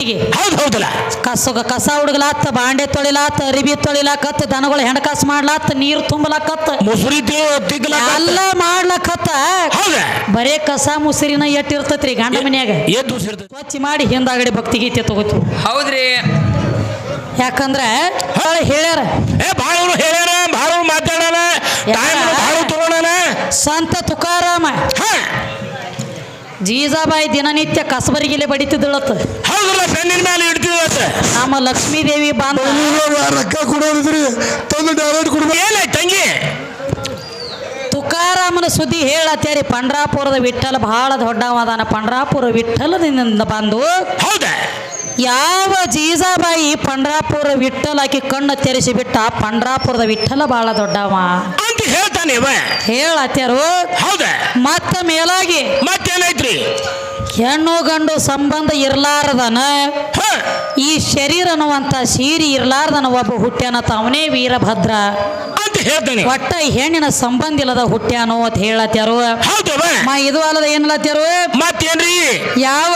ಹೌದು ಹೌದಲ್ಲ? ಕಸ ಕಸ ಹುಡುಗಲಾತ್ ಬಾಂಡೆ ತೊಳಿಲಾತ್ ಅರಿಬಿ ತೊಳಿಲಾಕತ್ ದನಗಳು ಹೆಣಕಾಸು ಮಾಡ್ಲಾತ್ ನೀರು ತುಂಬಲಾಕತ್. ಮುಸುರಿ ತಿಗ್ಲ ಎಲ್ಲ ಮಾಡ್ಲಕತ್ತ. ಹೌದ? ಬರೇ ಕಸ ಮುಸಿರಿನ ಎಟ್ಟಿರ್ತತ್ರಿ ಗಂಡ ಮನ್ಯಾಗ? ಸ್ವಚ್ಛ ಮಾಡಿ ಹಿಂದಾಗಡೆ ಭಕ್ತಿ ಗೀತೆ ತಗೋತು. ಹೌದ್ರಿ. ಯಾಕಂದ್ರೆ ಹೇಳ್ಯಾರ. ಹೇಳ್ಯಾರ ಮಾತಾಡೋಣ ಸಂತ ತುಕಾರಾಮ. ಹಾ? ಜೀಜಾಬಾಯಿ ದಿನನಿತ್ಯ ಕಸಬರಿಗಿಲೆ ಬಡಿತಿದ್ದಳತ್ತ. ಹೌದಲ್ಲ ಬೆನ್ನಿನ ಮೇಲೆ ಇಡ್ತೀವತ್ತ ನಮ್ಮ ಲಕ್ಷ್ಮೀದೇವಿ ದೇವಿ ರೊಕ್ಕ ಕೊಡೋದ್ರಿ ತಂದು ಡೈರೆಕ್ಟ್ ಕೊಡ್ಬೇಕು. ಏನ ತಂಗಿ? ತುಕಾರಾಮನ ಸುದ್ದಿ ಹೇಳತ್ತೇರಿ ಪಂಡ್ರಾಪುರದ ವಿಠಲ ಬಹಳ ದೊಡ್ಡವಾದಾನ. ಪಂಡ್ರಾಪುರ ವಿಠಲದಿಂದ ಬಂದು ಹೌದ? ಯಾವ ಜೀಜಾಬಾಯಿ ಪಂಡ್ರಾಪುರ ವಿಠಲ ಆಕಿ ಕಣ್ಣು ತೆರೆಸಿ ಬಿಟ್ಟ ಪಂಡ್ರಾಪುರದ ವಿಠಲ ಬಹಳ ದೊಡ್ಡವ. ಅಂತ ಹೇಳ್ತಾನೆ ಇವ. ಹೇಳತ್ಯಾರು? ಹೌದ? ಮತ್ತ ಮೇಲಾಗಿ ಮತ್ತೇನೈತ್ರಿ ಹೆಣ್ಣು ಗಂಡು ಸಂಬಂಧ ಇರ್ಲಾರ್ದನ ಈ ಶರೀರ ಅನ್ನುವಂತ ಸೀರಿ ಇರ್ಲಾರ್ದನ ಒಬ್ಬ ಹುಟ್ಟ್ಯಾನ ತಾವನೇ ವೀರಭದ್ರ. ಅಂತ ಹೇಳ್ತಾನೆ. ಒಟ್ಟ ಹೆಣ್ಣಿನ ಸಂಬಂಧ ಇಲ್ಲದ ಹುಟ್ಟ್ಯಾನು ಅಂತ ಹೇಳತ್ಯಾರು. ಹೌದವ ಮಾ ಇದು ಅಲ್ಲದ ಏನ್ಲತ್ಯಾರು? ಮತ್ತೇನ್ರಿ? ಯಾವ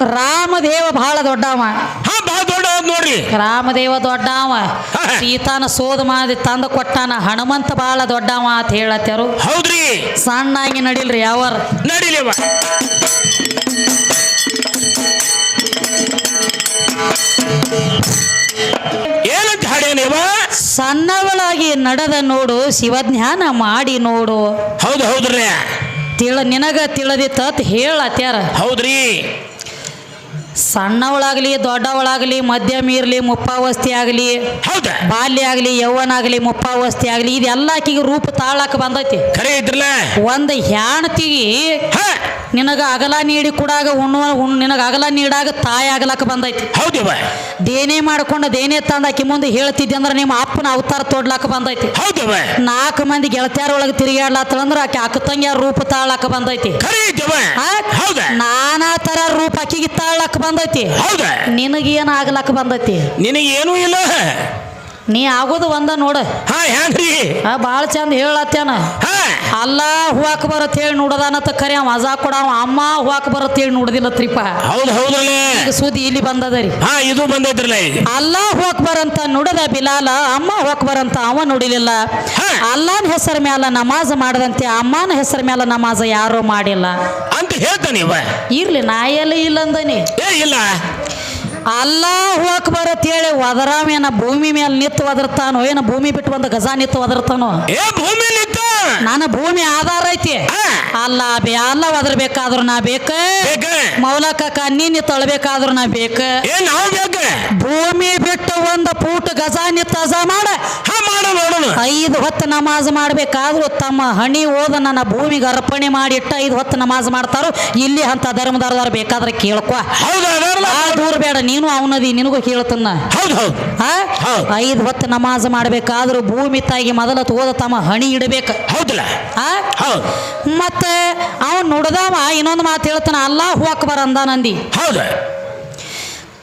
ರಾಮದೇವ ಬಹಳ ದೊಡ್ಡವ. ನೋಡ್ರಿ. ರಾಮದೇವ ದೊಡ್ಡವ. ಸೀತಾನ ಸೋದ ಮಾಡಿ ತಂದು ಕೊಟ್ಟಾನ ಹನುಮಂತ ಬಾಳ ದೊಡ್ಡವ ಅಂತ ಹೇಳತ್ತಾರು ಹೌದ್ರಿ. ಸಣ್ಣಾಗಿ ನಡಿಲ್ರಿ ಯಾವಾರ. ನಡಿಲಿ ಏನಂತ ಹಾಡೇನೇವ ಸಣ್ಣವಳಾಗಿ ನಡೆದ ನೋಡು ಶಿವಜ್ಞಾನ ಮಾಡಿ ನೋಡು. ಹೌದು ಹೌದ್ರಿ. ತಿಳ ನಿನಗ ತಿಳಿದಿತ್ತ ಹೇಳತ್ಯಾರ. ಹೌದ್ರಿ. ಸಣ್ಣವಳಾಗಲಿ ದೊಡ್ಡವಳಾಗಲಿ ಮಧ್ಯಮ ಇರಲಿ ಮುಪ್ಪಾವಸ್ಥೆ ಆಗಲಿ ಹೌದು? ಬಾಲ್ಯ ಆಗಲಿ ಯೌವನ ಆಗಲಿ ಮುಪ್ಪಾವಸ್ಥೆ ಆಗಲಿ ಇದೆಲ್ಲ ಆಕಿಗೆ ರೂಪ ತಾಳಾಕ ಬಂದೈತಿ. ಖರೆ ಇದ್ರಲ್ಲ? ಒಂದು ಹೆಣ್ತಿಗೆ ನಿನಗ ಅಗಲ ನೀಡಿ ಕೂಡ ಉಣ್ಣುವ ಉಣ್ ನಿನಗ ಅಗಲ ನೀಡಾಗ ತಾಯಿ ಆಗಲಕ್ಕ ಬಂದೈತಿ. ಹೌದಿವ ದೇನೇ ಮಾಡ್ಕೊಂಡು ದೇನೇ ತಂದ ಆಕಿ ಮುಂದೆ ಹೇಳ್ತಿದ್ದೆ ಅಂದ್ರೆ ನಿಮ್ಮ ಅಪ್ಪನ ಅವತಾರ ತೊಡ್ಲಾಕ ಬಂದೈತಿ. ಹೌದು ನಾಲ್ಕು ಮಂದಿ ಗೆಳತಿಯರೊಳಗೆ ತಿರುಗಾಡ್ಲಾತ್ತಂದ್ರ ಆಕೆ ಅಕ್ಕ ತಂಗಿಯ ರೂಪ ತಾಳಾಕ ಬಂದೈತಿ? ಹೌದ? ನಾನಾ ತರ ರೂಪ ಆಕಿಗೆ ತಾಳಾಕ ಬಂದೈತಿ. ಹೌದ? ನಿನಗೇನು ಆಗ್ಲಕ್ಕ ಬಂದೈತಿ? ನಿನಗೇನು ಏನೂ ಇಲ್ಲ. ನೀ ಆಗೋದು ಒಂದ ನೋಡ. ಹಾ ಭಾಳ ಚಂದ ಹೇಳತ್ತೇನ. ಅಲ್ಲ ಹೂವಾಕ ಬರತ್ ಹೇಳಿ ನೋಡದಾನ ಕರೆ ಅವ ಮಜಾ ಕೊಡವ ಅಮ್ಮ ಹೂವಾಕ ಬರತ್ ಹೇಳಿ ನೋಡದಿಲ್ಲ ತ್ರಿಪ. ಹೌದು ಹೌದ್ರಲ್ಲ ಈಗ ಸುದ್ದಿ ಇಲ್ಲಿ ಬಂದದರಿ ಹಾ ಇದು ಬಂದೈತ್ರಲ್ಲ ಈಗ. ಅಲ್ಲ ಹೋಗ್ ಬರಂತ ನುಡದ ಬಿಲಾಲ ಅಮ್ಮ ಹೋಗ್ ಬರಂತ ಅವ ನುಡಿಲಿಲ್ಲ. ಅಲ್ಲನ ಹೆಸರ ಮ್ಯಾಲ ನಮಾಜ್ ಮಾಡದಂತೆ ಅಮ್ಮನ ಹೆಸರ ಮ್ಯಾಲ ನಮಾಜ್ ಯಾರು ಮಾಡಿಲ್ಲ. ಅಂತ ಹೇಳ್ತಾನೆ ಇವ. ಇರ್ಲಿ ನಾ ಎಲ್ಲ ಇಲ್ಲ ಅಂದನಿ. ಏ ಇಲ್ಲ. ಅಲ್ಲ ಹೋಕ್ ಬರತ್ ಹೇಳಿ ಒದರಾಮೇನ ಭೂಮಿ ಮೇಲೆ ನಿತ್ತು ಒದರ್ತಾನೋ ಏನ ಭೂಮಿ ಬಿಟ್ಟು ಬಂದ ಗಜಾ ನಿತ್ತು ಒದರ್ತಾನೋ? ಏ ಭೂಮಿ ನಿತ್ತ ನನ್ನ ಭೂಮಿ ಆಧಾರ ಐತಿ. ಅಲ್ಲ ಬೇ ಅಲ್ಲ ಒದರ್ಬೇಕಾದ್ರು ನಾ ಬೇಕ? ಮೌಲಕ ಕಣ್ಣೀನಿ ತಳ್ಬೇಕಾದ್ರು ನಾ ಬೇಕ? ಏ ನಾವು ಬೇಕ? ಭೂಮಿ ಬಿಟ್ಟು ಒಂದು ಪೂಟ ಗಜಾ ನಿತ್ತ ಅಜ ಮಾಡ. ಹಾ ಮಾಡ ನೋಡೋಣ ಐದು ಹೊತ್ತು ನಮಾಜ್ ಮಾಡ್ಬೇಕಾದ್ರು ತಮ್ಮ ಹಣಿ ಓದ ನನ್ನ ಭೂಮಿಗೆ ಅರ್ಪಣೆ ಮಾಡಿ ಇಟ್ಟ ಐದು ಹೊತ್ತು ನಮಾಜ್ ಮಾಡ್ತಾರೋ ಇಲ್ಲಿ ಅಂತ ಧರ್ಮದಾರದಾರ ಬೇಕಾದ್ರೆ ಕೇಳ್ಕೊ. ಹೌದಾ ಅದಲ್ಲ? ಆ ದೂರ ಬೇಡ ನೀನು ಅವನದಿ ನಿನಗೂ ಕೇಳ್ತನ್ನ. ಹೌದು ಹೌದು. ಐದು ಹೊತ್ತು ನಮಾಜ್ ಮಾಡ್ಬೇಕಾದ್ರೂ ಭೂಮಿ ತಾಯಿಗೆ ಮೊದಲ ತೋದ ತಮ್ಮ ಹಣಿ ಇಡಬೇಕು. ಹೌದಲ್ಲ. ಆ? ಹೌದು. ಮತ್ತೆ ಅವನು ನೋಡದವ ಇನ್ನೊಂದು ಮಾತು ಹೇಳ್ತಾನ ಅಲ್ಲ ಹೋಗಕ್ ಬರಂದ ನಂದಿ ಹೌದು.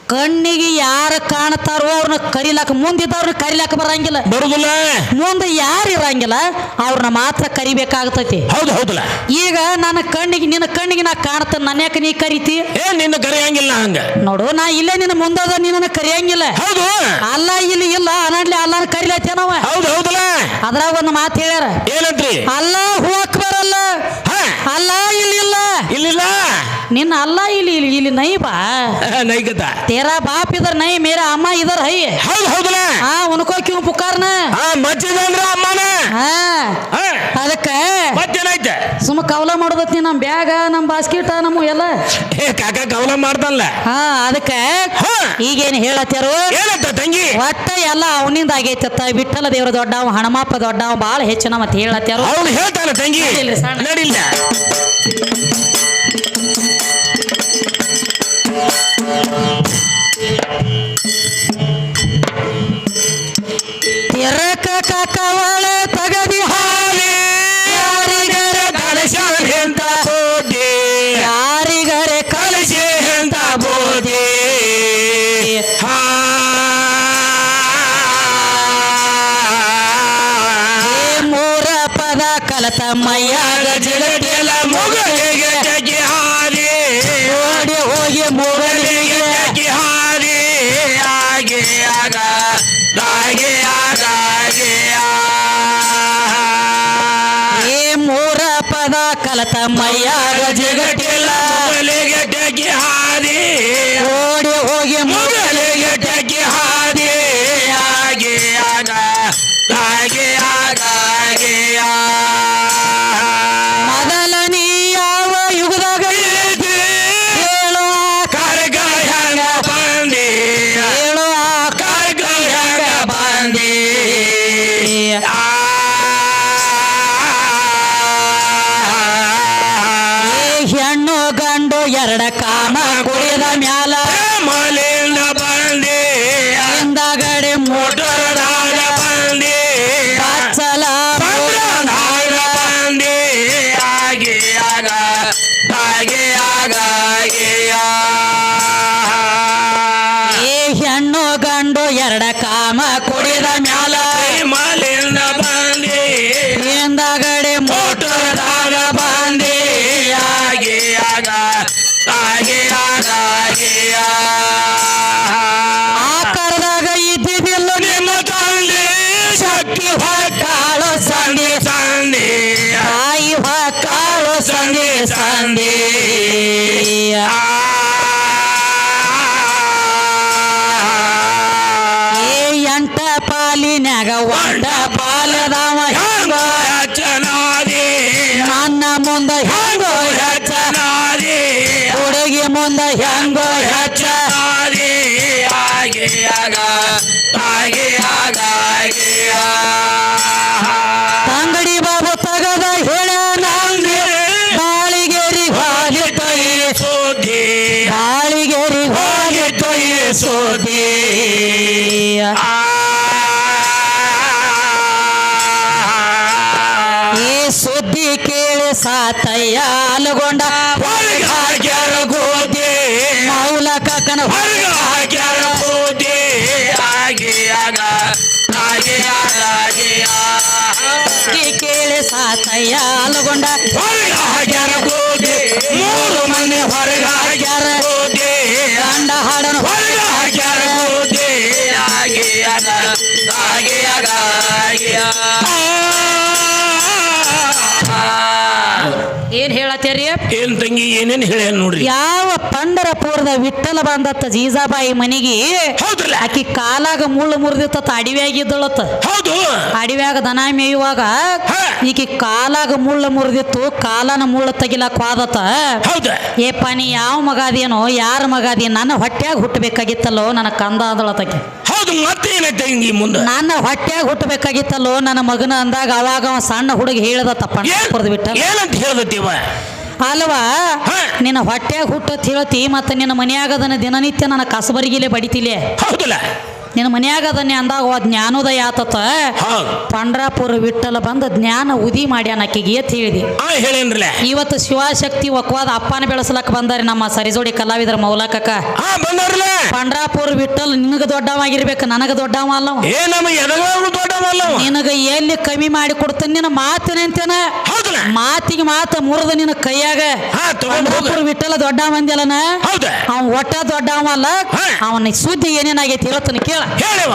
ಕಣ್ಣಿಗೆ ಯಾರ ಕಾಣ್ತಾರೋ ಅವ್ರನ್ನ ಕರಿಲಾಕ ಮುಂದಿದ್ದವ್ರನ್ನ ಕರಿಲಾಕ ಬರಂಗಿಲ್ಲ. ಬರುದಿಲ್ಲ. ಮುಂದೆ ಯಾರು ಇರಂಗಿಲ್ಲ ಅವ್ರನ್ನ ಮಾತ್ರ ಕರಿಬೇಕಾಗ್ತೈತಿ. ಹೌದು ಹೌದಲ್ಲ. ಈಗ ನನ್ನ ಕಣ್ಣಿಗೆ ನಿನ್ನ ಕಣ್ಣಿಗೆ ನಾ ಕಾಣತ ನನ್ನ ಯಾಕೆ ನೀ ಕರಿತಿ? ಏ ನಿನ್ನ ಕರಿಯಂಗಿಲ್ಲ ಹಂಗ. ನೋಡು ನಾ ಇಲ್ಲೇ ನಿನ್ನ ಮುಂದದ ನಿನ್ನ ಕರಿಯಂಗಿಲ್ಲ. ಹೌದು. ಅಲ್ಲ ಇಲ್ಲಿ ಇಲ್ಲ ಅನಡ್ಲಿ ಅಲ್ಲ ಕರಿಲತ್ತೇನವ? ಹೌದು ಹೌದಲ್ಲ. ಅದ್ರಾಗ ಒಂದು ಮಾತು ಹೇಳ್ಯಾರ. ಏನಂತ್ರಿ? ಅಲ್ಲ ಹೂ ಅಲ್ಲ ಇಲ್ಲಿಲ್ಲ ಇಲ್ಲಿಲ್ಲ? ನಿನ್ನ ಅಲ್ಲ ಇಲ್ಲಿ ಇಲ್ಲಿ ಇಲ್ಲಿ ನೈ ಬಾ. ನೈಗದ? ತೇರಾ ಬಾಪ್ ಇದರ ನೈ ಮೇರಾ ಅಮ್ಮ ಇದರ ಹೈ. ಹೌದು ಹೌದಲ್ಲ? ಆ ಉನ್ಕೋ ಕ್ಯೂ ಪುಕಾರ್ನ. ಆ ಮಜ್ಜಿದ ಅಂದ್ರ ಅಮ್ಮನೇ? ಮತ್ತೇನೈತೆ ಸುಮ್ಮ ಕವಲ ಮಾಡೋದತ್ತಿ ನಮ್ಮ ಬ್ಯಾಗ ನಮ್ಮ ಬಾಸ್ಕೆಟ್ ನಮ್ಮ ಎಲ್ಲ. ಏ ಕಾಕ ಕವಲ ಮಾಡ್ದಲ್ಲ? ಹಾ ಅದಕ್ಕೆ ಹಾ. ಈಗೇನು ಹೇಳತ್ತಾರು ಏನಂತ ತಂಗಿ. ಒಟ್ಟ ಎಲ್ಲ ಅವನಿಂದ ಆಗೈತತ್ತ. ವಿಠಲ ದೇವ್ರ ದೊಡ್ಡವ ಹಣಮಪ್ಪ ದೊಡ್ಡವ ಭಾಳ ಹೆಚ್ಚಿನ ಮತ್ತೆ ಹೇಳತ್ತಾರು ಅವ್ನು ಹೇಳ್ತಾನ ತಂಗಿ. ನಡಿಲ್ಲ. ತಿರಕ ಕವಳ ತಗದಿ ಹಾಲಿ ಹಾ ಮೂರ ಪದ ಕಲತ ಮೈಯಾಗ ಜಗತ್ತಿಯಲ್ಲ ಮುಗಳಿಗೆ ಜಗಿ ಹಾರಿ. ಓಡಿ ಹೋಗಿ ಮೂರಳಿಗೆ ಜಗಿ ಹಾರಿ. ಆಗಿ ಆಗ ಆಗಿ. ಆಗಿ ಮೂರ ಪದ ಕಲತ ಮೈಯಾಗ ಸಾತಯ್ಯ ಅನುಗೊಂಡ ಹೊರಗೆ ಹಾಕ್ಯಾರ ಗೋದೆ ಮೌಲಕ ಕನ ಹೊರಗೆ ಹಾಕ್ಯಾರ ಗೋದೆ ಹಾಗೆ ಆಗ ಹಾಗೆ ಆಗ ಹಾಗೆ ಆ. ಸುದ್ದಿ ಕೇಳಿ ಸಾತಯ್ಯ ಅಲಗೊಂಡ ಹೊರಗೆ ಹಾಕ್ಯಾರ ಗೋದೆ ತಂಗಿ ಏನೇನ್ ಹೇಳ ನೋಡ್ರಿ? ಯಾವ ಪಂಡರಪುರದ ವಿಠಲ ಬಂದತ್ತ ಜೀಜಾಬಾಯಿ ಮನೆಗೆ ಹೌದ್ರಲ್ಲ? ಆಕಿ ಕಾಲಾಗ ಮುಳ್ಳು ಮುರಿದಿತ್ತ ಅಡಿವ್ಯಾಗಿದ್ದಳತ್ತ ಹೌದು. ಅಡಿವ್ಯಾಗ ದನ ಮೇಯುವಾಗ. ಈಕಿ ಕಾಲಾಗ ಮುಳ್ಳು ಮುರಿದಿತ್ತು ಕಾಲನ ಮುಳ್ಳು ತೆಗಿಲಾಕ ವಾದತ್ತ ಹೌದ. ಏಪ್ಪ ನೀ ಯಾವ ಮಗಾದೇನೋ ಯಾರ ಮಗಾದಿ ನನ್ನ ಹೊಟ್ಯಾಗ ಹುಟ್ಟಬೇಕಾಗಿತ್ತಲ್ಲೋ ನನ್ನ ಕಂದ ಅದಳತಕ್ಕೆ ಹೌದು ಮತ್ತೆ ಏನೈತೆ ತಂಗಿ ಮುಂದ? ನನ್ನ ಹೊಟ್ಯಾಗ ಹುಟ್ಟಬೇಕಾಗಿತ್ತಲ್ಲೋ ನನ್ನ ಮಗನ ಅಂದಾಗ ಅವಾಗ ಅವ ಸಣ್ಣ ಹುಡುಗ ಹೇಳದ ತಪ್ಪ ಏನಂತ ಹೇಳ್ದತ್ತೀವ? ಅಲ್ವಾ? ನಿನ್ನ ಹೊಟ್ಟೆಗೆ ಹುಟ್ಟತ್ ಹೇಳ್ತಿ ಮತ್ತೆ ನಿನ್ನ ಮನೆಯಾಗದನ್ನ ದಿನನಿತ್ಯ ನನ್ನ ಕಸಬರಿಗಿಲೆ ಬಡಿತಿಲೆ. ಹೌದಲ್ಲ? ನಿನ್ನ ಮನ್ಯಾಗದನ್ನೇ ಅಂದಾಗ ಅವ ಜ್ಞಾನೋದಯ ಆತತ. ಪಂಡ್ರಾಪುರ ವಿಠಲ ಬಂದ ಜ್ಞಾನ ಉದಿ ಮಾಡ್ಯಾನ ಆಕಿಗೆ ಎತ್ ಹೇಳಿದಿ. ಇವತ್ತು ಶಿವಶಕ್ತಿ ಒಕ್ವಾದ ಅಪ್ಪನ ಬೆಳೆಸಲಕ್ಕ ಬಂದಾರೆ ನಮ್ಮ ಸರಿಜೋಡಿ ಕಲಾವಿದರ ಮೌಲಕ ಪಂಡ್ರಾಪುರ ವಿಠಲ್ ನಿನಗ ದೊಡ್ಡವಾಗಿರ್ಬೇಕು ನನಗ ದೊಡ್ಡವ ಅಲ್ಲ ನಿನಗ ಎಲ್ಲಿ ಕಮ್ಮಿ ಮಾಡಿ ಕೊಡ್ತಾನೆ ನಿನ್ನ ಮಾತಿನಂತೇನ ಮಾತಿಗೆ ಮಾತ ಮುರಿದ ನಿನ್ನ ಕೈಯಾಗ. ಪಂಡ್ರಾಪುರ ವಿಠಲ ದೊಡ್ಡ ಮಂದಿ ಅಲ್ಲನ ಅವ ಒಟ್ಟ ದೊಡ್ಡವ ಅಲ್ಲ. ಅವನ ಸುದ್ದಿ ಏನೇನಾಗೈತಿ ಹೇಳ್ತಾನೆ ಕೇಳ. ಹೇಳವ.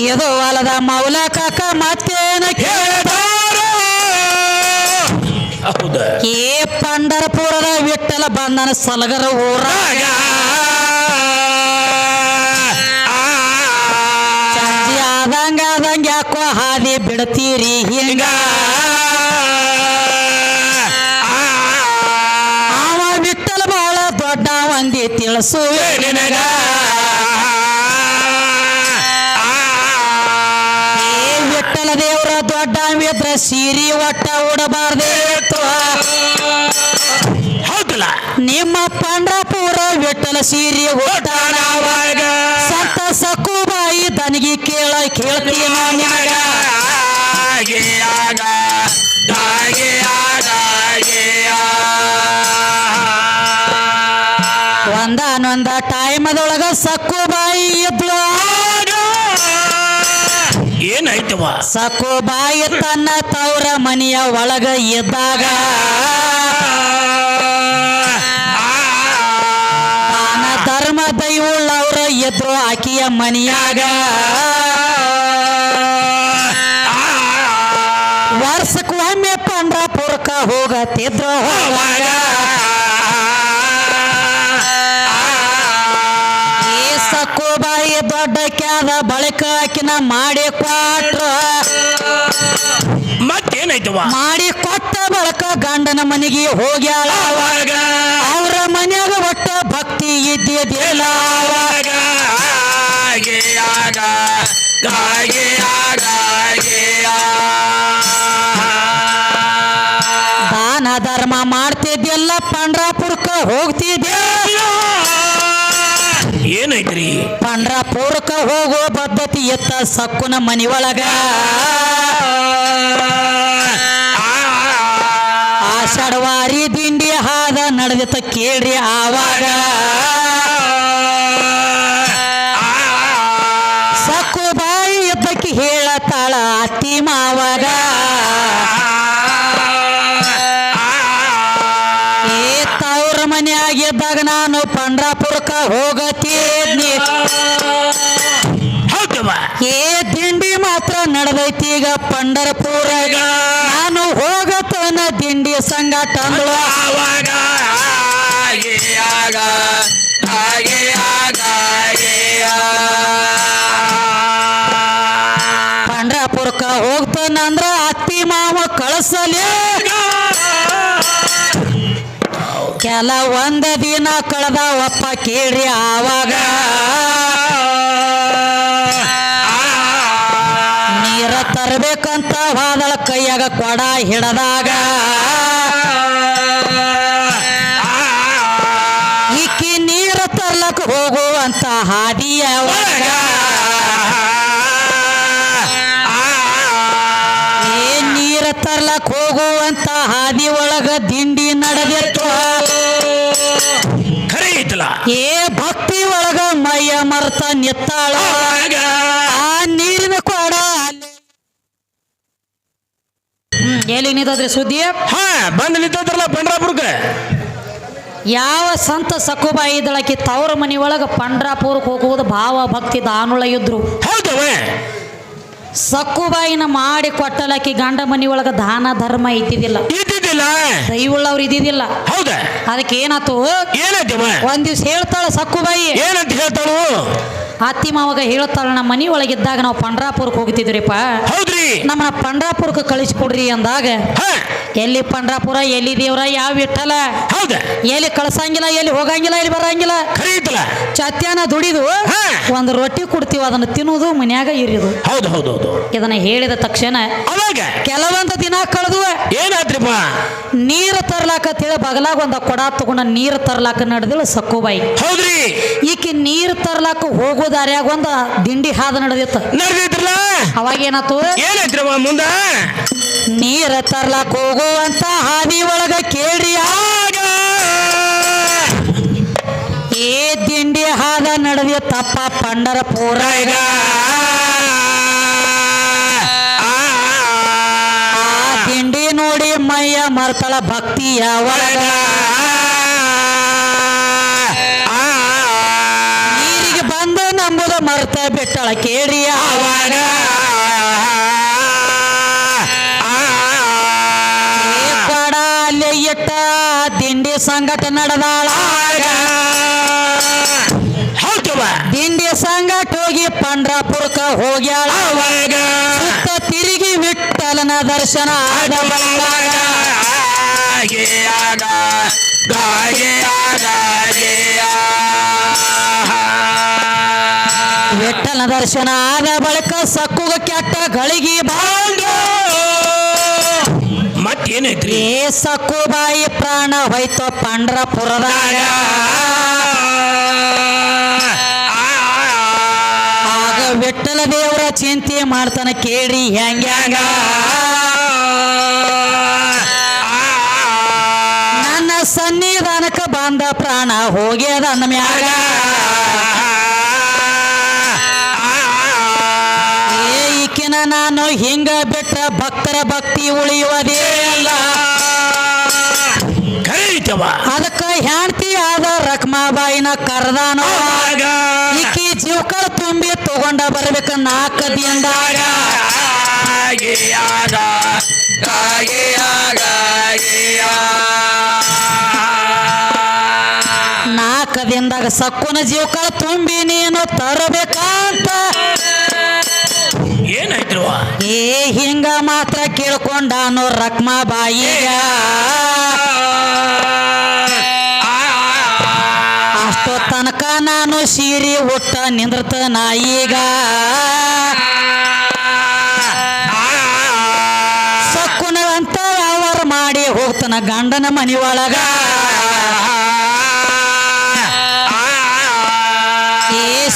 ಇದು ಹೊಲದ ಕಾಕ ಮತ್ತೇನ ಕೇಳದಾರ ಏ ಪಂಡರಪುರದ ವಿಠಲ ಬಂದನ ಸಲಗರ ಊರ. ಆದಂಗ ಆದಂಗ ಯಾಕೋ ಹಾದಿ ಬಿಡತೀರಿ ಹಿಂಗ ಹಿಂಗ ಆ ಅವ ವಿಠಲ ಬಹಳ ದೊಡ್ಡ ಒಂದಿ ತಿಳಿಸುವೆ ನಿನಗ ವಿಠಲ ದೇವರ ದೊಡ್ಡ ಮಿತ್ರ ಸೀರಿ ಒಟ್ಟ ಉಡಬಾರ್ದೇತ್ತು ಹೌದಲ್ಲ. ನಿಮ್ಮ ಪಂಡ್ರಪುರ ವಿಠಲ ಸೀರಿ ಸತ್ತ ಸಕುಬಾಯಿ ದನಿಗೆ ಕೇಳ ಕೇಳ್ತೀನ ಏನಾಯ್ತವ ಸಕೋಬಾಯಿ ತನ್ನ ತವರ ಮನೆಯ ಒಳಗ ಇದ್ದಾಗ ತಾನ ಧರ್ಮ ದೈವುಳ್ಳವ್ರ ಇದ್ರು ಆಕೆಯ ಮನಿಯಾಗ. ವರ್ಷಕ್ಕೊಮ್ಮೆ ಪಂಡ್ರಾಪುರಕ್ಕ ಹೋಗತಿದ್ರು ಹೋವಾಗ ದೊಡ್ಡ ಕ್ಯಾದ ಬಳಿಕ ಆಕಿನ ಮಾಡಿ ಕೊಟ್ರ. ಮತ್ತೇನಾಯ್ತವ ಮಾಡಿ ಕೊಟ್ಟ ಬಳಕ ಗಂಡನ ಮನೆಗೆ ಹೋಗ್ಯಾಳ. ಅವ್ರ ಮನ್ಯಾಗ ಒಟ್ಟ ಭಕ್ತಿ ಇದ್ದಿದ್ದಿಲ್ಲ. ದಾನ ಧರ್ಮ ಮಾಡ್ತಿದ್ದಿಲ್ಲ ಪಂಡ್ರಾಪುರಕ್ಕ ಹೋಗ್ತಿದ್ದೆ ಏನೈತ್ರಿ ಪಂಡ್ರಾಪುರಕ್ಕ ಹೋಗೋ ಪದ್ಧತಿ ಎತ್ತ ಸಕ್ಕುನ ಮನಿ ಒಳಗ ಆಷಾಢವಾರಿ ದಿಂಡಿ ಹಾದ ನಡೆದಿತ್ತ ಕೇಳ್ರಿ ಆವಾಗ. ಹೋಗ್ತಾನಂದ್ರ ಅತ್ತಿ ಮಾವ ಕಳಸಲಿ. ಕೆಲ ಒಂದ ದಿನ ಕಳೆದವಪ್ಪ ಕೇಳ್ರಿ ಆವಾಗ. ನೀರ ತರ್ಬೇಕಂತ ಹೋದಳ ಕೈಯಾಗ ಕೊಡ ಹಿಡದಾಗ. ಮರ್ತ ನೆತ್ತಾಳ. ಆ ನೀರಿನ ಕೊಡ. ಹ್ಮ್ ಎಲ್ಲಿ ನಿಂತದ್ರಿ ಸುದ್ದಿ? ಹಾ ಬಂದ್ ನಿಂತದ್ರಲ್ಲ ಪಂಡ್ರಾಪುರಕ್ಕೆ. ಯಾವ ಸಂತ ಸಕುಬಾಯಿ ಇದ್ದಳಕಿ ತವ್ರ ಮನಿ ಒಳಗ ಪಂಡ್ರಾಪುರಕ್ಕೆ ಹೋಗುವುದು ಭಾವ ಭಕ್ತಿ ದಾನುಳ ಇದ್ರು. ಹೌದವ ಸಕ್ಕುಬಾಯಿನ ಮಾಡಿ ಕೊಟ್ಟಲಕಿ ಗಂಡ ಮನಿ ಒಳಗ ದಾನ ಧರ್ಮ ಇದ್ದಿದ್ದಿಲ್ಲ. ಇದ್ದಿದ್ದಿಲ್ಲ? ದೈವಳ್ಳವ್ರು ಇದ್ದಿದ್ದಿಲ್ಲ. ಹೌದಾ? ಅದಕ್ಕೆ ಏನಾತು ಒಂದ್ ದಿವ್ಸ ಹೇಳ್ತಾಳ ಸಕ್ಕುಬಾಯಿ. ಏನಂತ ಹೇಳ್ತಾಳು? ಅತ್ತಿ ಮಾವಾಗ ಹೇಳ್ತಾಳ ನಮ್ಮ ಮನಿ ಒಳಗಿದ್ದಾಗ ನಾವು ಪಂಡ್ರಾಪುರಕ್ಕೆ ಹೋಗ್ತಿದ್ರಿಪ್ಪ ಹೌದ್ರಿ. ನಮ್ಮನ್ನ ಪಂಡ್ರಾಪುರಕ್ಕೆ ಕಳಿಸ್ಕೊಡ್ರಿ ಅಂದಾಗ ಎಲ್ಲಿ ಪಂಡ್ರಾಪುರ ಎಲ್ಲಿ ದೇವ್ರ ಯಾವ ವಿಠಲ? ಹೌದ. ಎಲ್ಲಿ ಕಳ್ಸಂಗಿಲ್ಲ ಎಲ್ಲಿ ಹೋಗಂಗಿಲ್ಲ ಎಲ್ಲಿ ಬರಂಗಿಲ್ಲ? ಖರೆ ಐತಲ್ಲ ಚತ್ಯಾನ ದುಡಿದು. ಒಂದು ರೊಟ್ಟಿ ಕೊಡ್ತೀವಿ ಅದನ್ನ ತಿನ್ನುವುದು ಮನ್ಯಾಗ ಇರಿದು. ಹೌದು ಹೌದು ಹೌದು. ಇದನ್ನ ಹೇಳಿದ ತಕ್ಷಣ ಅವಾಗ? ಕೆಲವೊಂದು ದಿನ ಕಳೆದು ಏನಾದ್ರಿಪ್ಪ? ನೀರು ತರ್ಲಾಕ ತಿಳಿ ಬಗಲಾಗ ಒಂದ ಕೊಡ ತಗೊಂಡ ನೀರು ತರ್ಲಾಕ ನಡೆದಿಲ್ಲ ಸಕ್ಕುಬಾಯಿ ಹೌದ್ರಿ. ಈಕೆ ನೀರು ತರ್ಲಾಕ ಹೋಗೋ ದಾರ್ಯಾಗ ಒಂದ ದಿಂಡಿ ಹಾದ ನಡೆದಿತ್ತು ನಡೆದಿದ್ರಲ್ಲ ಅವಾಗ ಏನಾತು ಏನಾಯ್ತು ಮುಂದ ನೀರ ತರ್ಲಾಕ್ ಹೋಗುವಂತ ಹಾದಿ ಒಳಗ ಕೇಳಿ ಆಗ ಏ ದಿಂಡಿ ಹಾದ ನಡೆದಿತ್ತಪ್ಪ ಪಂಡರಪುರ ಈಗ ಆ ದಿಂಡಿ ನೋಡಿ ಮೈಯ ಮರ್ತಳ ಭಕ್ತಿಯ ಒಳಗ ಬಿಟ್ಟಳ ಕೇಳಿ ಅವನ. ಇಟ್ಟ ದಿಂಡಿ ಸಂಗಟ ನಡೆದಾಳ. ದಿಂಡಿ ಸಂಗಟ ಹೋಗಿ ಪಂಡ್ರಾಪುರಕ ಹೋಗ್ಯಾಳ. ಸುತ್ತ ತಿರುಗಿ ವಿಠಲನ ದರ್ಶನ ಆಗ ವಿಠಲನ ದರ್ಶನ ಆದ ಬಳಿಕ ಸಕ್ಕುಗ ಕೆಟ್ಟ ಗಳಿಗೆ ಬಾಂಡ ಮತ್ತೇನೈತ್ರಿ? ಏ ಸಕ್ಕು ಬಾಯಿ ಪ್ರಾಣ ಹೋಯ್ತು ಪಂಡ್ರಪುರದಾಗ ಆಗ. ವಿಠಲ ದೇವರ ಚಿಂತೆ ಮಾಡ್ತಾನೆ ಕೇಳಿ ಹೆಂಗ್ಯಾಂಗ ನನ್ನ ಸನ್ನಿಧಾನಕ್ಕೆ ಬಂದ ಪ್ರಾಣ ಹೋಗ್ಯದ ಅಂದ ಮ್ಯಾಗ. ಹಿಂಗ ಬಿಟ್ಟ ಭಕ್ತರ ಭಕ್ತಿ ಉಳಿಯುವುದೇ ಅಲ್ಲ. ಅದಕ್ಕ ಹೆಂಡ್ತಿ ಆದ ರಕ್ಮಾಬಾಯಿನ ಕರ್ದಾನ. ಈಕಿ ಜೀವಕ ತುಂಬಿ ತಗೊಂಡ ಬರ್ಬೇಕ ನಾಲ್ಕ ದಿನದಾಗ ಗಾಗಿಯಾಗ ನಾಲ್ಕ ದಿನದಾಗ ಸಕ್ಕುನ ಜೀವಕ ತುಂಬಿ ನೀನು ತರಬೇಕಂತ ಏ ಹಿಂಗ ಮಾತ್ರ ಕೇಳ್ಕೊಂಡಾನು ರಕ್ಮ ಬಾಯಿಗ. ಅಷ್ಟು ತನಕ ನಾನು ಸೀರೆ ಉಟ್ಟ ನಿಂದ್ರತ ನಾಯಿಗ. ಸಕ್ಕುನ ಅಂತ ವ್ಯವಹಾರ ಮಾಡಿ ಹೋಗ್ತಾನ ಗಂಡನ ಮನಿ ಒಳಗ.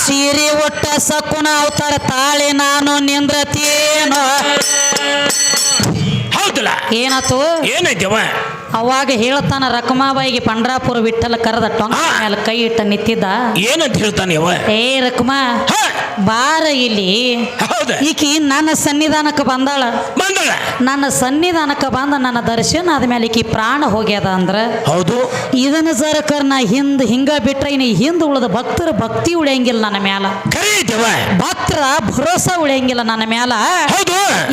ಸೀರೆ ಒಟ್ಟ ಸಕುನ ಅವತಾರ ತಾಳಿ ನಾನು ನಿಂದ್ರತೇನೋ. ಹೌದಲ್ಲ? ಏನಾತು? ಏನಾಯ್ತವ ಅವಾಗ ಹೇಳ್ತಾನ ರಕಮಾಬಾಯಿಗೆ ಪಂಡ್ರಾಪುರ ವಿಠಲ ಕರೆದ ಟೊಂಕ. ಮೇಲೆ ಕೈ ಇಟ್ಟ ನಿಂತಿದ್ದ. ಏನಂತ ಹೇಳ್ತಾನೆ ಅವ? ಏ ರಕಮಾ ಬಾರ ಇಲ್ಲಿ. ಹೌದ. ಈಕಿ ನನ್ನ ಸನ್ನಿಧಾನಕ್ಕೆ ಬಂದಾಳ. ನನ್ನ ಸನ್ನಿಧಾನಕ್ಕೆ ಬಂದ ನನ್ನ ದರ್ಶನ ಆದ್ಮೇಲೆ ಈಕಿ ಪ್ರಾಣ ಹೋಗ್ಯದ ಅಂದ್ರ ಹೌದು. ಇದನ್ನ ಸರ್ಕಾರ ನಾ ಹಿಂದ್ ಹಿಂಗ ಬಿಟ್ರೆ ಇನ್ನು ಹಿಂದ್ ಉಳದ ಭಕ್ತರ ಭಕ್ತಿ ಉಳಿಯಂಗಿಲ್ಲ ನನ್ನ ಮ್ಯಾಲ. ಭಕ್ತರ ಭರೋಸಾ ಉಳಿಯಂಗಿಲ್ಲ ನನ್ನ ಮ್ಯಾಲ.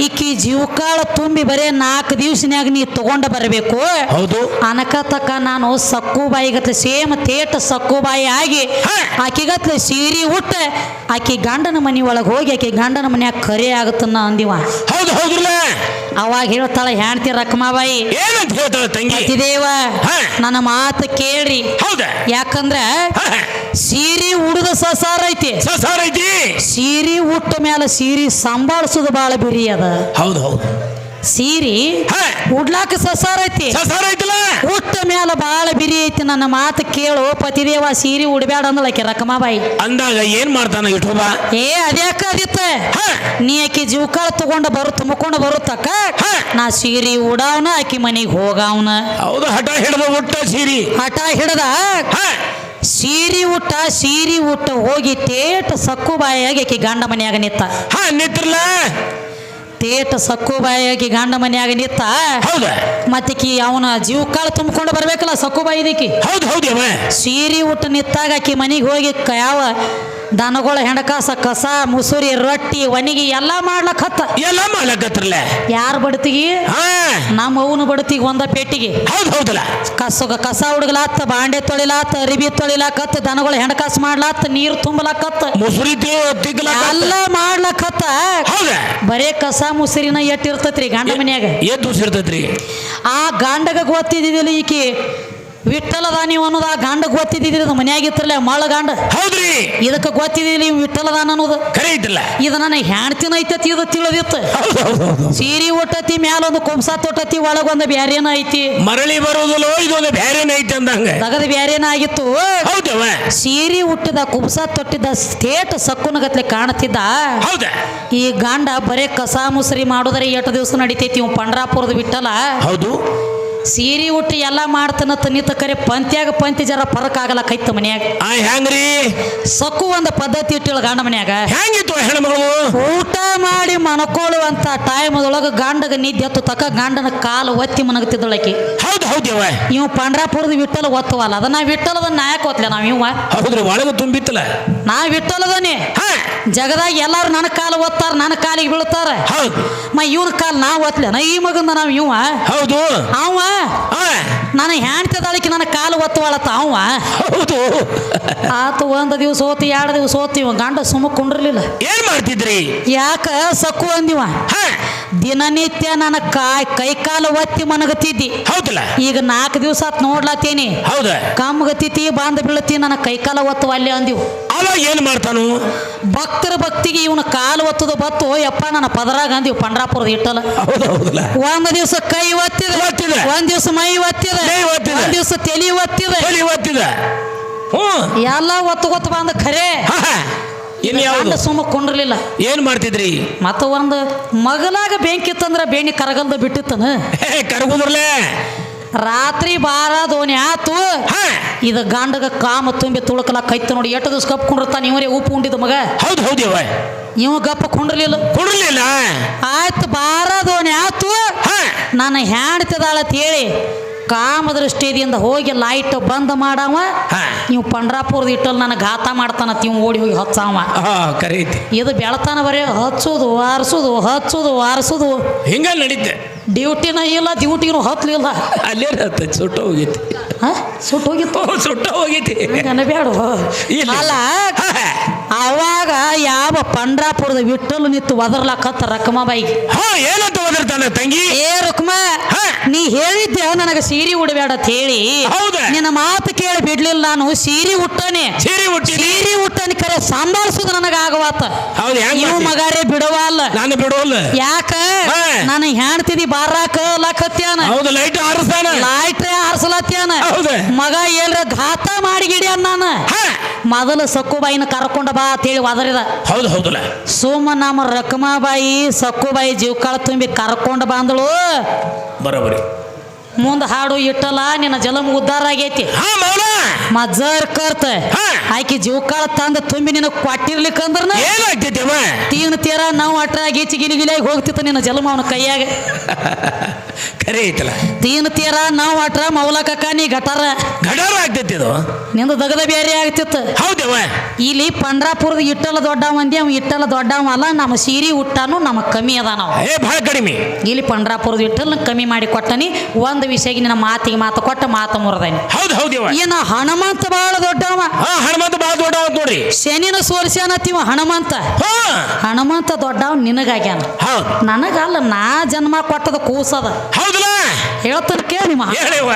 ಈಕಿ ಜೀವಕಾಳ ತುಂಬಿ ಬರೇ ನಾಲ್ಕು ದಿವ್ಸನ್ಯಾಗ ನೀ ತಗೊಂಡ ಬರಬೇಕು. ಹೌದು. ಅನಕತಕ್ಕ ನಾನು ಸಕ್ಕು ಬಾಯಿಗತ್ಲೆ ಸೇಮ್ ತೇಟ ಸಕ್ಕು ಬಾಯಿ ಆಗಿ. ಆಕಿಗತ್ಲೆ ಸೀರೆ ಉಟ್ಟ ಆಕಿ ಗಂಡನ ಮನಿ ಒಳಗೆ ಹೋಗಿ ಆಕಿ ಗಂಡನ ಮನ್ಯಾಗ ಕರೆ ಆಗುತ್ತನ್ನ ಅಂದಿವ. ಹೌದು ಹೌದ್ರಲ್ಲ? ಅವಾಗ ಹೇಳ್ತಾಳ ಹೆಣ್ತಿ ರಕ್ಮಾಬಾಯಿ ಏನಂತ ಹೇಳ್ತಾಳ ತಂಗಿ? ದೇವ ನನ್ನ ಮಾತು ಕೇಳ್ರಿ. ಹೌದ? ಯಾಕಂದ್ರ. ಸೀರೆ ಉಡುದ ಸಸಾರ ಐತಿ. ಸಸಾರ ಐತಿ? ಸೀರೆ ಉಟ್ಟ ಮೇಲೆ ಸೀರೆ ಸಂಭಾಳಿಸೋದು ಭಾಳ ಬಿರಿ ಅದ. ಹೌದು ಹೌದು. ಸೀರೆ. ಉಡ್ಲಾಕ ಸಸಾರ ಐತಿ. ಸಸಾರ ಐತಿಲ್ಲ? ಉಟ್ಟ ಮ್ಯಾಲ ಬಾಳ ಬಿರಿ ಐತಿ ನನ್ನ ಮಾತು ಕೇಳು ಪತಿದೇವ ಸೀರಿ ಉಡ್ಬ್ಯಾಡ ಅಂದಳಕಿ ರಕಮಾಬಾಯಿ. ಅಂದಾಗ ಏನ್ ಮಾಡ್ತಾನ ಇಟ್ಟೋಬ ಏ ಅದ್ಯಾಕ ಅದಿತ್ತ. ನೀ ಆಕಿ ಜೀವಕಾಳ ತಗೊಂಡ ಬರು ತುಂಬಿಕೊಂಡು ಬರುತ್ತಕ್ಕ. ನಾ ಸೀರಿ ಉಡಾವ್ನ ಆಕಿ ಮನೆಗೆ ಹೋಗವ್ನ. ಹೌದು ಹಠ ಹಿಡ್ದ ಉಟ್ಟ ಸೀರಿ. ಹಠ ಹಿಡ್ದ? ಸೀರಿ ಉಟ್ಟ ಸೀರೆ ಉಟ್ಟ ಹೋಗಿ ತೇಟ ಸಕ್ಕು ಬಾಯಾಗಿ ಆಕಿ ಗಂಡ ಮನೆಯಾಗ ನಿತ್ತ. ಹಾ ನಿತ್ರಲ್ಲ ತೇಟ ಸಕ್ಕು ಬಾಯಾಗಿ ಗಂಡ ಮನೆಯಾಗ ನಿತ್ತ ಮತ್ತೆ ಮತ್ತಿಕಿ ಅವನ ಜೀವಕಾಳ ತುಂಬಿಕೊಂಡು ಬರ್ಬೇಕಲ್ಲ ಸಕ್ಕು ಬಾಯಿದಿಕ್ಕಿ ಹೌದು ಹೌದು ಸೀರೆ ಉಟ್ಟು ನಿತ್ತಾಗ ಆಕಿ ಮನೆಗೆ ಹೋಗಿ ಯಾವ ದನಗಳ ಹೆಣಕಾಸ ಕಸ ಮುಸುರಿ ರೊಟ್ಟಿ ಒಣಗಿ ಎಲ್ಲ ಮಾಡ್ಲಕ್ ಹತ್ತ. ಎಲ್ಲ ಮಾಡ್ಲಕತ್ರಲ್ಲ ಯಾರ ಬಡತಿಗಿ? ನಮ್ಮ ಅವನು ಬಡತಿಗಿ ಒಂದ ಪೇಟಿಗೆ. ಹೌದು ಹೌದಲ್ಲ? ಕಸ ಕಸ ಹುಡುಗಲಾತ್ ಬಾಂಡೆ ತೊಳಿಲಾತ್ ಅರಿಬಿ ತೊಳಿಲಾಕತ್ ದನಗಳ ಹೆಣಕಾಸ ಮಾಡ್ಲಾತ್ ನೀರು ತುಂಬಲಾಕತ್ ಮುಸುರಿ ಎಲ್ಲ ಮಾಡ್ಲಕತ್ತ ಬರೇ ಕಸ ಮುಸುರಿನ ಎಟ್ಟಿರ್ತತ್ರಿ ಗಂಡ ಮನ್ಯಾಗ? ಎದ್ದು ಉಸಿರ್ತೈತ್ರಿ? ಆ ಗಂಡಗ ಗೊತ್ತಿದ್ದಿಲ್ಲ ಈಕಿ. ವಿಠಲದ ನೀವು ಅನ್ನೋದು ಆ ಗಂಡ ಗೊತ್ತಿದ್ದಿದ್ರಿ ಅದು ಮನ್ಯಾಗಿತ್ತಲ್ಲ ಮಳ ಗಂಡ? ಹೌದ್ರಿ. ಇದಕ್ಕೆ ಗೊತ್ತಿದ್ದಿಲ್ಲ ನೀವು ವಿಠಲದಾನ ಅನ್ನೋದು. ಕರೆ ಇದ್ದಿಲ್ಲ ಇದು ನನ್ನ ಹೆಣ್ತಿನ ಐತತಿ ಇದು ತಿಳಿದಿತ್ತು. ಸೀರಿ ಒಟ್ಟತಿ ಸೀರೆ ಮ್ಯಾಲೊಂದು ಕುಂಸ ತೊಟ್ಟತಿ ಒಳಗೊಂದು ಬ್ಯಾರೇನ ಐತಿ. ಮರಳಿ ಬರೋದಿಲ್ಲ ಇದೊಂದು ಬ್ಯಾರೇನ ಐತಿ ಅಂದಂಗ. ತಗದ ಬ್ಯಾರೇನ ಆಗಿತ್ತು. ಹೌದವ. ಸೀರೆ ಹುಟ್ಟಿದ ಕುಂಸ ತೊಟ್ಟಿದ್ದ ಸ್ಟೇಟ್ ಸಕ್ಕುನಗತ್ಲೆ ಕಾಣುತ್ತಿದ್ದ ಹೌದ. ಈ ಗಂಡ ಬರೇ ಕಸ ಮುಸರಿ ಮಾಡೋದ್ರೆ ಎಷ್ಟು ದಿವಸ ನಡಿತೈತಿ ಇವ್ ಪಂಡ್ರಾಪುರದ ಬಿಟ್ಟಲ್ಲ ಹೌದು. ಸೀರೆ ಉಟ್ಟಿ ಎಲ್ಲ ಮಾಡ್ತಾನ ನಿಂತ ಕರೆ ಪಂತ್ಯಾಗ ಪಂತಿ ಜರ ಫರಕ್ ಆಗಲ್ಲ ಕೈತ ಮನ್ಯಾಗ. ಆ ಹೆಂಗ್ರಿ? ಸಕ್ಕು ಒಂದು ಪದ್ಧತಿ ಇಟ್ಟಿಳ ಗಂಡ ಮನ್ಯಾಗ. ಹೆಂಗಿತ್ತು ಹೆಣ್ಮಗಳು? ಊಟ ಮಾಡಿ ಮನಕೊಳ್ಳುವಂತ ಟೈಮದೊಳಗೆ ಗಂಡಗ ನಿದ್ದೆ ಹತ್ತು ತಕ್ಕ ಗಂಡನ ಕಾಲು ಒತ್ತಿ ಮನಗತಿದ್ದಳಕಿ ಹೌದು ಹೌದವ ಇವ್ ಪಂಡ್ರಾಪುರದ ವಿಠಲ ಒತ್ತವಲ್ಲ ಅದನ್ನ ನಾ ವಿಠಲದ ನಾಯಕ ಒತ್ತಲೆ ನಾವ್ ಇವ ಹೌದ್ರಿ ಒಳಗೆ ತುಂಬಿತ್ತಲ್ಲ? ನಾ ವಿಠಲದನಿ ಜಗದಾಗ ಎಲ್ಲಾರು ನನ್ನ ಕಾಲು ಒತ್ತಾರ ನನ್ನ ಕಾಲಿಗೆ ಬೀಳ್ತಾರ. ಹೌದು. ಮ ಇವ್ರ ಕಾಲ್ ನಾ ಒತ್ಲೆನ ಈ ಮಗಂದ ನಾವ್ ಇವ ಹೌದು. ಅವ ನನ್ನ ಹೆಣ್ತಿದಾಳಿಕೆ ನನ್ನ ಕಾಲು ಒತ್ತುವಳತ್ತ ಅವ ಹೌದು. ಆತು ಒಂದು ದಿವಸ ಓತಿ ಎರಡು ದಿವಸ ಹೋತಿ ಗಂಡ ಸುಮ್ಮ ಕುಂಡ್ರಲಿಲ್ಲ. ಏನ್ ಮಾಡ್ತಿದ್ರಿ? ಯಾಕ ಸಕ್ಕು ಅಂದಿವ? ದಿನನಿತ್ಯ ನನ್ನ ಕಾಯ್ ಕೈ ಕಾಲು ಒತ್ತಿ ಮನಗತಿದ್ದಿ. ಹೌದಲ್ಲ? ಈಗ ನಾಲ್ಕು ದಿವಸ ಆತ್ ನೋಡ್ಲತ್ತೀನಿ ಹೌದ? ಕಮ್ಮಗತಿತಿ ಬಾಂಧ ಬೀಳತಿ ನನ್ನ ಕೈ ಕಾಲ ಒತ್ತು ಅಲ್ಲಿ ಅಂದಿವು. ಅವ ಏನ್ ಮಾಡ್ತಾನು? ಭಕ್ತರ ಭಕ್ತಿಗೆ ಇವನ ಕಾಲು ಒತ್ತದ ಬತ್ತು ಯಪ್ಪ ನನ್ನ ಪದರಾಗ ಅಂದಿವು ಪಂಡ್ರಾಪುರದ ಇಟ್ಟಲ್ಲ ಹೌದು ಹೌದಲ್ಲ? ಒಂದ್ ದಿವಸ ಕೈ ಒತ್ತಿದ. ಒಂದ್ ದಿವಸ ಮೈ ಒತ್ತಿದ. ಮೈ ಒತ್ತಿದ. ಒಂದ್ ದಿವಸ ತಲಿ ಒತ್ತಿದ. ತಲೆ ಒತ್ತಿದ. ಹ್ಞೂ ಎಲ್ಲ ಒತ್ತು ಗೊತ್ತು ಬಂದ ಖರೆ. ಹಾ ಹಾ. ಇನ್ ಯಾವ್ದು? ಗಂಡ ಸುಮ್ಮ ಕುಂಡ್ರಲಿಲ್ಲ. ಏನ್ ಮಾಡ್ತಿದ್ರಿ? ಮತ್ತ ಒಂದು ಮಗಲಾಗ ಬೆಂಕಿ ಇತ್ತಂದ್ರ ಬೇಣಿ ಕರಗಲ್ದ ಬಿಟ್ಟಿತ್ತನ. ಕರಗುದ್ರಲೇ? ರಾತ್ರಿ ಬಾರ ದೋಣಿ ಆತು. ಇದ ಗಂಡಗ ಕಾಮ ತುಂಬಿ ತುಳುಕಲ ಕೈತ ನೋಡಿ ಎಟ್ಟ ದಿವಸ ಕಪ್ ಕುಂಡಿರ್ತಾನ ಇವರೇ ಉಪ್ಪು ಉಂಡಿದ ಮಗ? ಹೌದು ಹೌದು ನೀವು ಇವ ಗಪ್ಪ ಕುಂಡ್ರಲಿಲ್ಲ. ಕುಂಡ್ರಲಿಲ್ಲ? ಆಯ್ತು ಬಾರ ದೋಣಿ ಆತು. ನಾನು ನಾನು ಅಂತ ಹೇಳಿ ಕಾಮ ದೃಷ್ಟಿಯಿಂದ ಹೋಗಿ ಲೈಟ್ ಬಂದ್ ಮಾಡವ ನೀವು ಪಂಡ್ರಾಪುರದ ಇಟ್ಟಲ್ಲಿ ನನಗೆ ಘಾತ ಮಾಡ್ತಾನ ತಿವ್ ಓಡಿ ಹೋಗಿ ಹಚ್ಚಾವ. ಕರೀತಿ. ಇದು ಬೆಳತಾನ ಬರೀ ಹಚ್ಚೋದು ಆರಿಸೋದು ಹಚ್ಚೋದು ಆರಿಸೋದು. ಹಿಂಗ ನಡೀತೆ. ಡ್ಯೂಟಿನ ಇಲ್ಲ ಡ್ಯೂಟಿನೂ ಹತ್ತಲಿಲ್ಲ ಅಲ್ಲೇ ಹತ್ತ ಸುಟ್ಟ ಹೋಗೈತಿ. ಹಾಂ? ಸುಟ್ಟು ಹೋಗಿತ್ತು? ಸುಟ್ಟ ಹೋಗೈತಿ. ಬೇಡ ಇಲ್ಲ. ಅಲ್ಲ ಅವಾಗ ಯಾವ ಪಂಡ್ರಾಪುರದ ವಿಠಲ್ ನಿಂತು ಒದರ್ಲಾಕತ್ತ ರಕಮಾಬಾಯಿಗೆ ಏನಂತ ಒದರ್ತಾನೆ ತಂಗಿ? ಏ ರುಕ್ಮ. ನೀ ಹೇಳಿದ್ದೆ ನನಗೆ ಸೀರೆ ಉಡಬೇಡ ಅಂತ ಹೇಳಿ? ಹೌದಾ? ನಿನ್ನ ಮಾತು ಕೇಳಿ ಬಿಡ್ಲಿಲ್ಲ ನಾನು ಸೀರೆ ಉಟ್ಟನೆ. ಸೀರೆ ಉಟ್ಟಿ ಸೀರೆ ಉಟ್ಟನಿ ಕರೆ ಸಂಭಾಳಿಸುದು ನನಗ ಆಗವಾತ ಹೌದು ಹೆಂಗ್ ಇವು ಮಾಡ್ತಿ? ಮಗಾರೇ ಬಿಡವಲ್ಲ ನಾನು ಬಿಡೋಲ್ಲ. ಯಾಕ? ಹಾ. ನಾನು ಹೆಣ್ತಿದಿ ಬಾರಾಕ ಲಕತ್ಯಾನ ಹೌದು ಲೈಟ್ ಆರಿಸ್ತಾನ ಲಾಯ್ಟ್ರೆ ಆರ್ಸಲತ್ಯಾನ ಹೌದು. ಮಗ ಏನ್ರ ಘಾತ ಮಾಡಿ ಗಿಡ್ಯಾನ ನಾನು ಹಾ. ಮೊದಲು ಸಕ್ಕುಬಾಯಿನ ಕರ್ಕೊಂಡ ಬಾ ಅಂತೇಳಿ ಒದರಿದ ಹೌದು ಹೌದಲ್ಲ ಸುಮ್ಮ ನಮ್ಮ ರಕ್ಮಾಬಾಯಿ ಸಕ್ಕುಬಾಯಿ ಜೀವಕಾಳ ತುಂಬಿ ಕರ್ಕೊಂಡು ಬಂದಳು. ಬರೋಬರಿ ಮುಂದೆ ಹಾಡು ಇಟ್ಟಲ್ಲ ನಿನ್ನ ಜಲಮ ಉದ್ಧಾರ ಆಗೈತಿ. ಮಜರ್ ಕರ್ತ. ಆಯ್ಕೆ ಆಕಿ ಜೀವಕಾಳ ತಂದ ತುಂಬಿ ನಿನಗೆ ಕೊಟ್ಟಿರ್ಲಿಕ್ಕಂದ್ರ ತೀನ್ ತೀರ ನಾವು ಅಟ್ರ ಗೀಚಿ ಗಿಲಿ ಗಿಲಿಯಾಗಿ ಹೋಗ್ತಿತ್ತು ನಿನ್ನ ಜಲಮ ಅವನ ಕೈಯಾಗ. ಖರೆ ಐತಲ್ಲ. ತೀನ್ ತೀರ ನಾವು ಅಟ್ರ ಮೌಲಕಕ್ಕ ನೀ ಗಟಾರ. ಗಡಾರ ಆಗ್ತೈತಿ ಇದು ನಿಂದು ದಗದ ಬೇರೆ ಆಗ್ತಿತ್ತು. ಹೌದವ ಇಲ್ಲಿ ಪಂಡ್ರಾಪುರದ ಇಟ್ಟಲ್ಲ ದೊಡ್ಡವ ಅಂದಿ ಅವ ಇಟ್ಟಲ್ಲ ದೊಡ್ಡವ ಅಲ್ಲ ನಮ್ಮ ಸೀರಿ ಉಟ್ಟಾನು ನಮಗ್ ಕಮ್ಮಿ ಅದ ನಾವು. ಏ ಭಾಳ ಕಡಿಮೆ. ಇಲ್ಲಿ ಪಂಡ್ರಾಪುರದ ಇಟ್ಟಲ್ ಕಮ್ಮಿ ಮಾಡಿ ಕೊಟ್ಟನಿ ಒಂದು ವಿಷಯಕ್ಕೆ ನಿನ್ನ ಮಾತಿಗೆ ಮಾತು ಕೊಟ್ಟ ಮಾತು ಮುರಿದನಿ. ಹೌದು ಹೌದವ ಏನ ಹನುಮಂತ ಬಹಳ ದೊಡ್ಡವ. ಹಾ ಹನುಮಂತ ಭಾಳ ದೊಡ್ಡವ ನೋಡ್ರಿ. ಶನಿನ ಸೋರ್ಸ್ಯಾನತ್ತೀವ ಹನುಮಂತ ಹನುಮಂತ ದೊಡ್ಡವ ನಿನಗಾಗ್ಯಾನ. ಹೌದು. ನನಗಲ್ಲ ನಾ ಜನ್ಮ ಕೊಟ್ಟದ ಕೂಸದ. ಹೌದಲ್ಲ? ಹೇಳ್ತಾನೆ ಕೇಳಿ ಹೇಳಿವ